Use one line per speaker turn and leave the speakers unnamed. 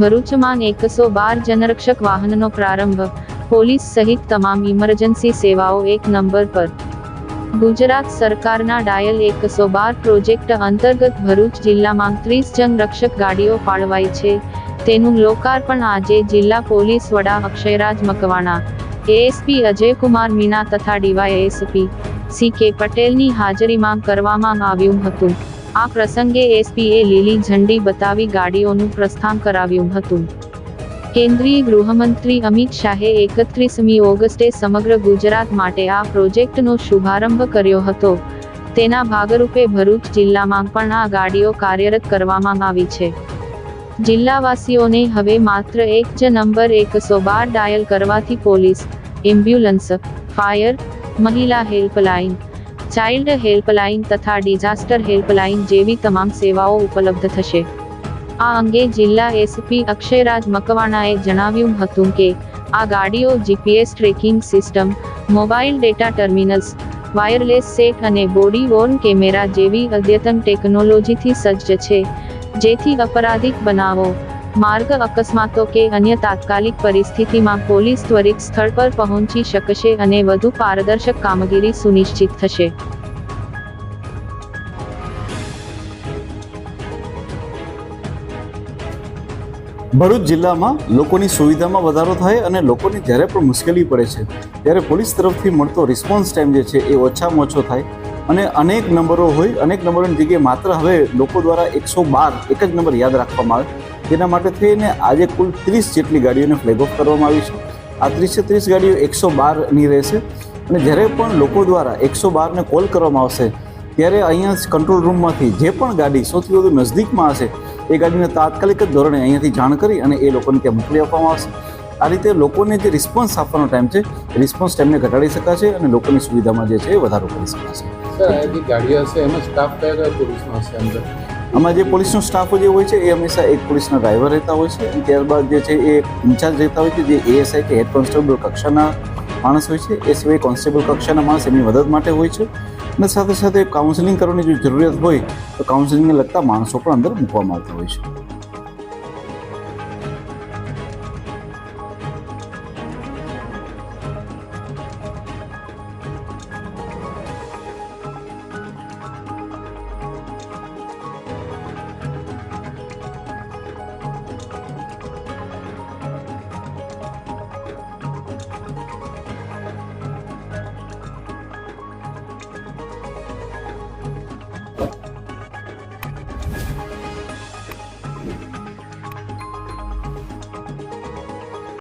ભરૂચમાં એકસો બાર જનરક્ષક વાહનનો પ્રારંભ. પોલીસ સહિત તમામ ઇમરજન્સી સેવાઓ એક નંબર પર. ગુજરાત સરકારના ડાયલ એકસો બાર પ્રોજેક્ટ અંતર્ગત ભરૂચ જિલ્લામાં ત્રીસ જનરક્ષક ગાડીઓ ફાળવાઈ છે. તેનું લોકાર્પણ આજે જિલ્લા પોલીસ વડા અક્ષયરાજ મકવાણા, એએસપી અજયકુમાર મીણા તથા ડીવાયએસપી સી કે પટેલની હાજરીમાં કરવામાં આવ્યું હતું. આ પ્રસંગે એસપીએ લીલી ઝંડી બતાવી ગાડીઓનું પ્રસ્થાન કરાવ્યું હતું. કેન્દ્રીય ગૃહમંત્રી અમિત શાહે એકત્રીસમી ઓગસ્ટે સમગ્ર ગુજરાત માટે આ પ્રોજેક્ટનો શુભારંભ કર્યો હતો. તેના ભાગરૂપે ભરૂચ જિલ્લામાં પણ આ ગાડીઓ કાર્યરત કરવામાં આવી છે. જિલ્લાવાસીઓને હવે માત્ર એક જ નંબર એકસો બાર ડાયલ કરવાથી પોલીસ, એમ્બ્યુલન્સ, ફાયર, મહિલા હેલ્પલાઇન ચાઇલ્ડ હેલ્પલાઇન તથા ડિઝાસ્ટર હેલ્પલાઇન જેવી તમામ સેવાઓ ઉપલબ્ધ થશે. આ અંગે જિલ્લા એસપી અક્ષયરાજ મકવાણાએ જણાવ્યું હતું કે, આ ગાડીઓ GPS tracking system mobile data terminals, wireless set અને બોડી વોર્ન કેમેરા જેવી અદ્યતન ટેકનોલોજીથી સજ્જ છે, જેથી અપરાધિક બનાવો માર્ગ અકસ્માતો કે અન્ય તાત્કાલિક પરિસ્થિતિમાં પોલીસ ત્વરિત સ્થળ પર પહોંચી શકશે અને વધુ પારદર્શક કામગીરી સુનિશ્ચિત થશે.
ભરૂચ જિલ્લામાં લોકોની સુવિધામાં વધારો થાય અને લોકોને જ્યારે પણ મુશ્કેલી પડે છે, ત્યારે પોલીસ તરફથી મળતો રિસ્પોન્સ ટાઈમ જે છે એ ઓછામાં ઓછો થાય અને અનેક નંબરો હોય, અનેક નંબરોની જગ્યાએ માત્ર હવે લોકો દ્વારા એકસો બાર, એક જ નંબર યાદ રાખવામાં આવે. તેના માટે થઈને આજે કુલ ત્રીસ જેટલી ગાડીઓને ફ્લેગ ઓફ કરવામાં આવી છે. આ ત્રીસે ત્રીસ ગાડીઓ એકસો બારની રહેશે. અને જ્યારે પણ લોકો દ્વારા એકસો બારને કોલ કરવામાં આવશે, ત્યારે અહીંયા કંટ્રોલ રૂમમાંથી જે પણ ગાડી સૌથી વધુ નજદીકમાં હશે, એ ગાડીને તાત્કાલિક જ ધોરણે અહીંયાથી જાણ કરી અને એ લોકોને ત્યાં મોકલી આપવામાં આવશે. આ રીતે લોકોને જે રિસ્પોન્સ આપવાનો ટાઈમ છે રિસ્પોન્સ ટાઈમને ઘટાડી શકાશે અને લોકોની સુવિધામાં જે છે એ વધારો કરી શકાશે.
ગાડીઓ હશે, એમાં સ્ટાફ કયા કયા પોલીસનો હશે અંદર?
આમાં જે પોલીસનો સ્ટાફ જે હોય છે, એ હંમેશા એક પોલીસના ડ્રાઈવર રહેતા હોય છે. ત્યારબાદ જે છે, એ ઇન્ચાર્જ રહેતા હોય છે, જે એએસઆઈ કે હેડ કોન્સ્ટેબલ કક્ષાના માણસ હોય છે. એ સિવાય કોન્સ્ટેબલ કક્ષાના માણસ એમની મદદ માટે હોય છે. અને સાથે સાથે કાઉન્સેલિંગ કરવાની જો જરૂરિયાત હોય, તો કાઉન્સેલિંગને લગતા માણસો પણ અંદર મૂકવામાં આવતા હોય છે.